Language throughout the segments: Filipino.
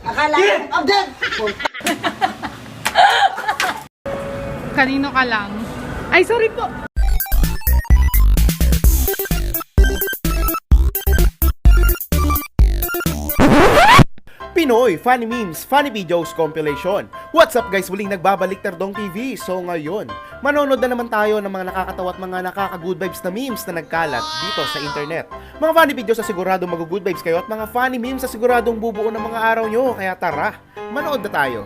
Akala ko, abdan! Kanino ka lang? Ay, sorry po. Pinoy Funny Memes, Funny Videos Compilation. What's up guys? Muling nagbabalik Tardong TV. So ngayon, manonood na naman tayo ng mga nakakatawa at mga nakaka-good vibes na memes na nagkalat dito sa internet. Mga funny videos na siguradong mag-good vibes kayo at mga funny memes na siguradong bubuo ng mga araw nyo. Kaya tara, manood na tayo.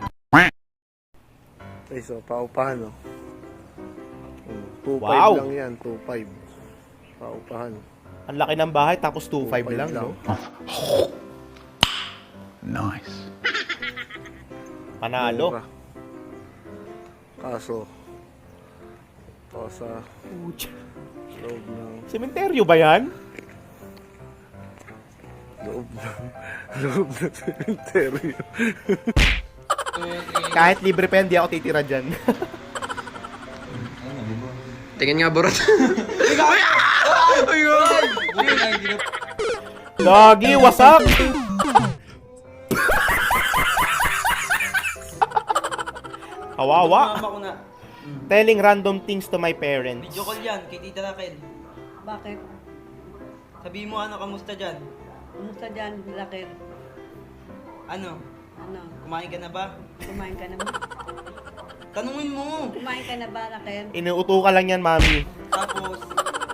Okay, so paupahan, no? Hmm, 2.5 Wow. lang yan, 2.5. Paupahan. Ang laki ng bahay tapos 2.5 lang, no? Nice. Panalo. Mura. Kaso, ito sa loob ng, Sementeryo ba yan? Loob ng, loob ng cemetery. Kahit libre pa yan, di ako titira dyan. Tingin nga, burot. Lagi, wasak! Kawawa. Mama ko na. Telling random things to my parents. Video call yan kay Tita Raquel. Bakit? Sabihin mo ano, kamusta dyan? Kumusta dyan, Lakir? Ano, Ano, kumain ka na ba? kumain ka na ba? Tanungin mo! Kumain ka na ba, Lakir? Inuuto ka lang yan, mami. Tapos,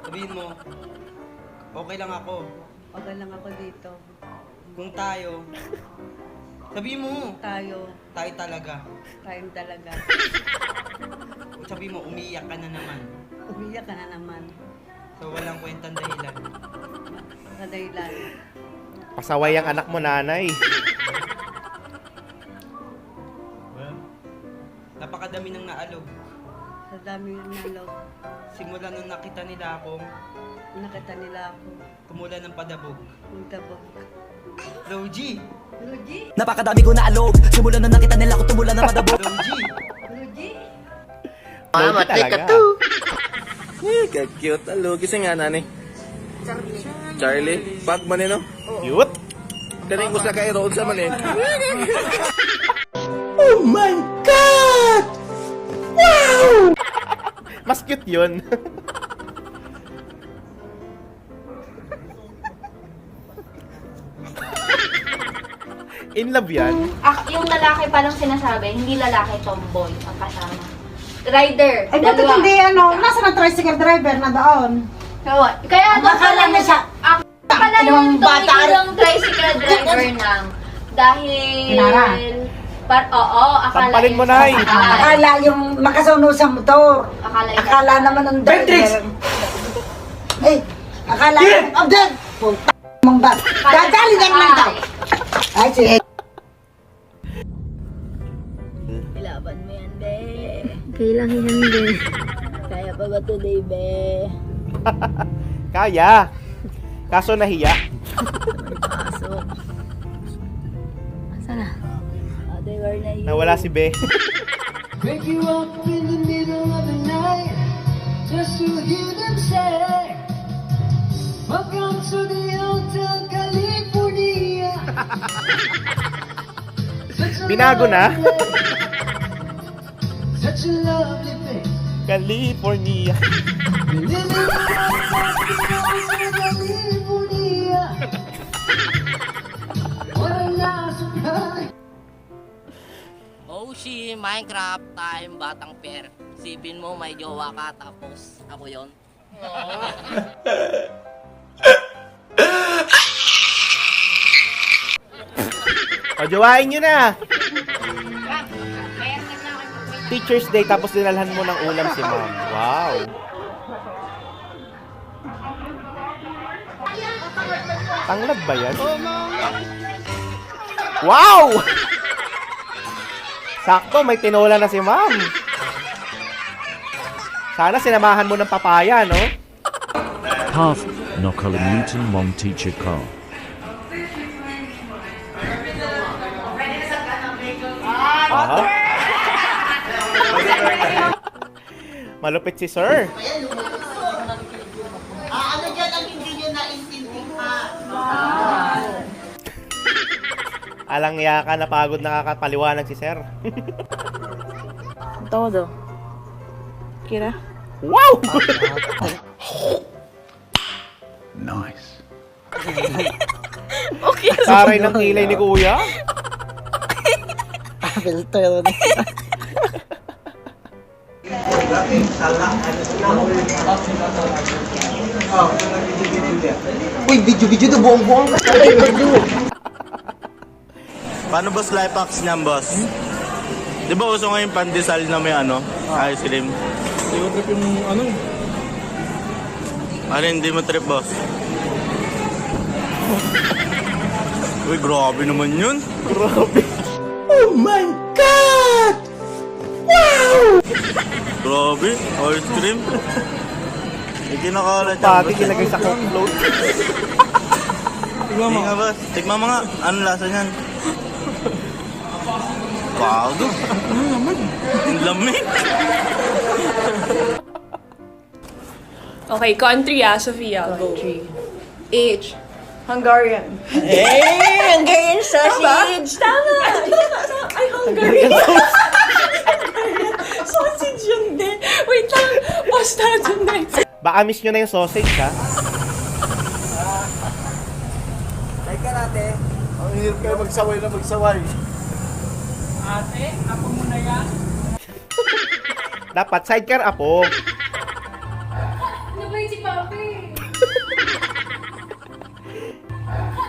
sabihin mo, okay lang ako. Okay lang ako dito. Kung tayo, sabihin mo, Tayo, tayo talaga. tayong talaga. Kung sabihin mo, umiiyak ka na naman. Umiyak ka na naman. So, walang kwentang dahilan. Sa dahilan. Pasaway ang anak mo, nanay. Napakadami ng naalog. Sa dami ng nalog. Simula nung nakita nila akong Nakita nila ako. tumula ng padabog. Yung tabog. Logi! Napakadami ko na alog Simula nung nakita nila ko tumula na madabo Logi! Luigi! Mama, talaga. Eh, cute. Alo, gising nga, nani. Charlie. Charlie? Pag man, no? Cute. Kani ko sa kairoon sa man, eh. Mas cute yun. In love yan. Ah, yung lalaki palang sinasabi, hindi lalaki, tomboy ang kasama. Rider, Ay, bakit dalawa. hindi ano? Nasa na tricycle driver na doon? Kaya, kaya doon akala pala na siya, Dalawang yung bata. tumigil ng tricycle driver nang dahil... Kinara. Par, oo, akala Sampalin mo, Nay. akala yung makasunog sa motor. Akala yung Akala naman ng driver. Eh, akala yung abdan! Puta mong ba? Dadali na naman daw. Ay, sige. Ilaban mo yan, be. Kailangan yan, be. Kaya pa ba today, be? Kaya. Kaso nahiya. Pasok. Asa na? Oh, they were na Nawala si Be. Wake you up in the middle of the night Just to hear them say Welcome to the Hotel California Binago na. Such a lovely place California Oh shi, Minecraft time, batang per. Sipin mo may jowa ka tapos ako yon. O, jowain nyo na. Teacher's Day tapos dinalhan mo ng ulam si mom. Wow. Tanglad ba yan? Wow! Sakto, may tinola na si ma'am. Sana sinamahan mo ng papaya, no? Half nakalimutan mong teacher ka. Aha. Malupit si sir. Dyan ang hindi nyo naintindihan? Alang ya ka, napagod nakakapaliwanag si sir. Todo. Kira? Wow! Nice. Okay. Saray ng kilay ni kuya. Filter. Uy, video-video na buong-buong. Paano boss life hacks niyan, boss? Di ba uso ngayon pandesal na may ano, ice cream? Hindi mo trip yung ano Ano hindi mo trip, boss? Uy, grabe naman yun. Oh my God! Grabe, ice cream. May kinakalat yan, Pati boss. ilagay sa coke float. Tignan mo nga, boss. Tignan mo nga. Ano lasa niyan? Bago. Ano naman? Ang lamig. Okay, country ah, Sofia. Country. Age. Hungarian. Eh, Hungarian sausage! Tama! Tama! Ay, Hungarian sausage yun din. Wait lang. Basta dun na. Baka miss nyo na yung sausage, ha? Ang hirap kayo magsaway na magsaway. Dapat sidecar apo. Ano ba yung si Papi?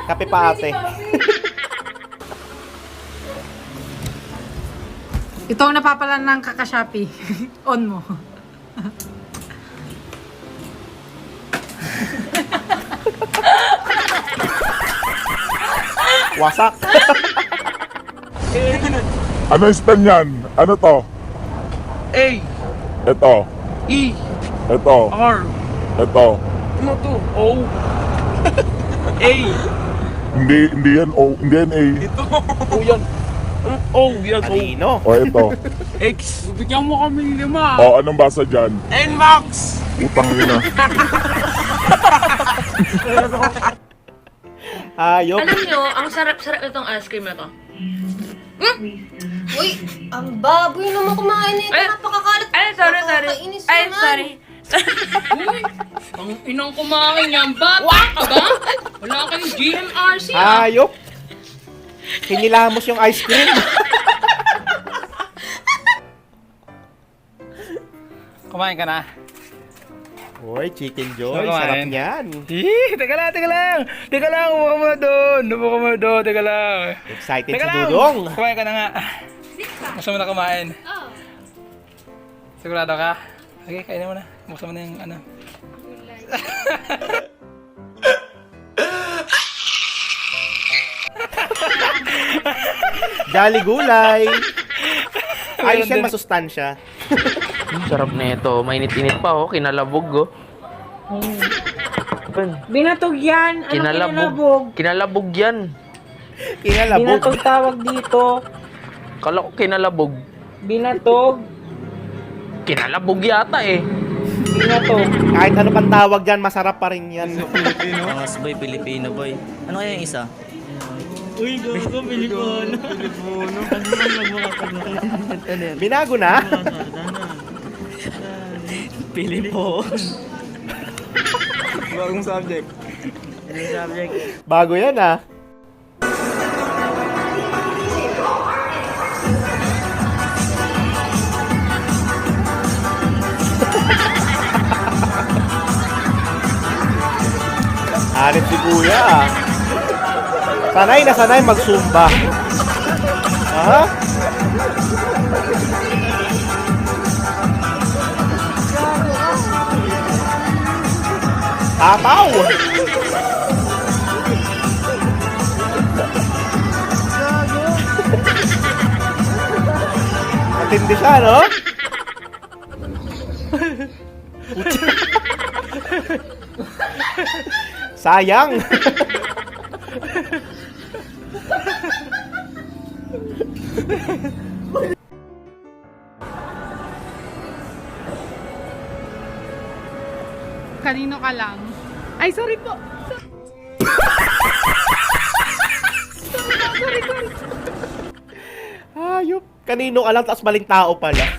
Kape pa ate. Ito ang napapalan ng kakashapi. On mo. Wasak. Ano yung spell niyan? Ano to? A, Ito. E, Ito. R. Ito. Ano to? O. A. Hindi, hindi yan O. Hindi yan A. O yan. O, yan. O. Talino. O ito. X. Bigyan mo kami lima. O anong basa dyan? N-Max. Utang ina. Ayok. Alam nyo, ang sarap-sarap itong ice cream na to. Hmm? Uy, ang baboy naman kumain nito. Napakakalat. Ay, sorry, sorry. Ay, sorry. Ang inang kumain yan. Bata ka ba? Wala kayong GMRC Ayok. Kinilamos yung ice cream. Kumain ka na. Uy, chicken joy. Kumain. Sarap niyan. Ih, teka lang, teka lang. Teka lang, umuha ka muna doon. Umuha ka muna doon, teka lang. Excited Teka si lang. Dudong. Kumain ka na nga. Gusto mo na kumain? Oo. Sigurado ka? Okay, kainin mo na. Buksan mo na yung ano. Jolly gulay. Ayos yan, masustansya. Sarap na ito. Mainit-init pa oh. Kinalabog oh. Binatog yan. Ano Kinalabog. Kinalabog yan. Kinalabog. tawag dito. Kala ko kinalabog. Binatog. Kinalabog yata eh. Binatog. Kahit ano pang tawag dyan, masarap pa rin yan. Mas boy, Pilipino boy. Ano kaya yung isa? Uy, gago, Pilipino. Pilipino. Binago na. Pilipon. Hanip si kuya. Sanay na sanay mag-zumba. Ha? Tataw! Matindi siya, no? Sayang! Kanino ka lang? Ay, sorry po. sorry, sorry, sorry. Kanino ka lang, tapos maling tao pala.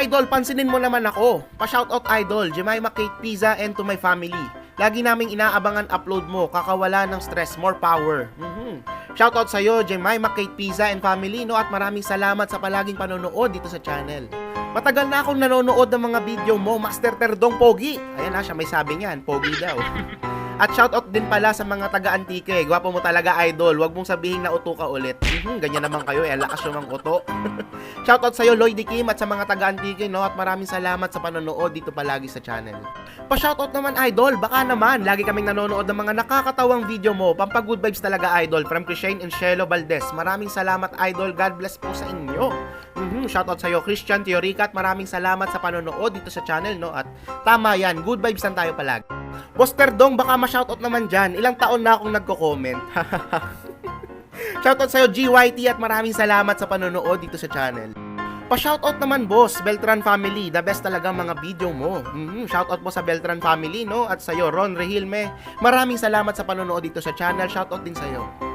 Idol, pansinin mo naman ako. Pa-shoutout Idol, Jemima Kate Pizza and to my family. Lagi naming inaabangan upload mo, kakawala ng stress, more power. Mhm. Shoutout sa'yo, Jemima Kate Pizza and family, no? At maraming salamat sa palaging panonood dito sa channel. Matagal na akong nanonood ng mga video mo, Master Terdong Pogi. Ayan na siya, may sabi niyan, Pogi daw. At shoutout din pala sa mga taga-antike. Gwapo mo talaga, idol. Huwag mong sabihin na uto ka ulit. Mhm, ganyan naman kayo, eh. Lakas yung mga uto. shoutout sa'yo, Lloyd Kim, at sa mga taga-antike, no? At maraming salamat sa panonood dito palagi sa channel. Pa-shoutout naman, idol. Baka naman, lagi kaming nanonood ng mga nakakatawang video mo. Pampa good vibes talaga, idol. From Christian and Shelo Valdez. Maraming salamat, idol. God bless po sa inyo. Mhm, shoutout sa'yo, Christian Teorica, at maraming salamat sa panonood dito sa channel, no? At tama yan, good vibes lang tayo palagi. Boss Terdong, baka ma-shoutout naman dyan. Ilang taon na akong nagko-comment. Shoutout sa'yo, GYT, at maraming salamat sa panonood dito sa channel. Pa-shoutout naman, boss, Beltran family. The best talaga mga video mo. Mhm, shoutout po sa Beltran family, no? At sa'yo, Ron Rehilme. Maraming salamat sa panonood dito sa channel. Shoutout din sa'yo.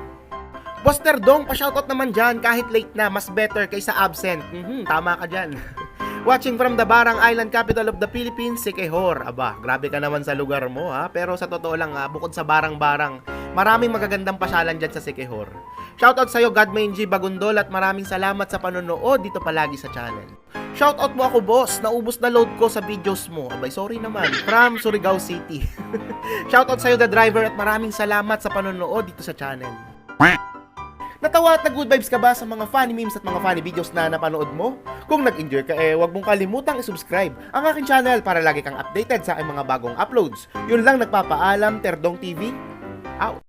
Boss Terdong, pa-shoutout naman dyan. Kahit late na, mas better kaysa absent. Mhm, tama ka dyan. Watching from the Barang Island capital of the Philippines, Siquijor. Aba, grabe ka naman sa lugar mo ha. Pero sa totoo lang ha, bukod sa Barang-Barang, maraming magagandang pasyalan dyan sa Siquijor. Shoutout sa'yo, Godmain G. Bagundol at maraming salamat sa panonood dito palagi sa channel. Shoutout mo ako, boss. Naubos na load ko sa videos mo. Abay, sorry naman. From Surigao City. Shoutout sa'yo, the driver, at maraming salamat sa panonood dito sa channel. Natawa at nag-good vibes ka ba sa mga funny memes at mga funny videos na napanood mo? Kung nag-enjoy ka eh, huwag mong kalimutang i-subscribe ang aking channel para lagi kang updated sa aking mga bagong uploads. Yun lang nagpapaalam, Terdong TV, out!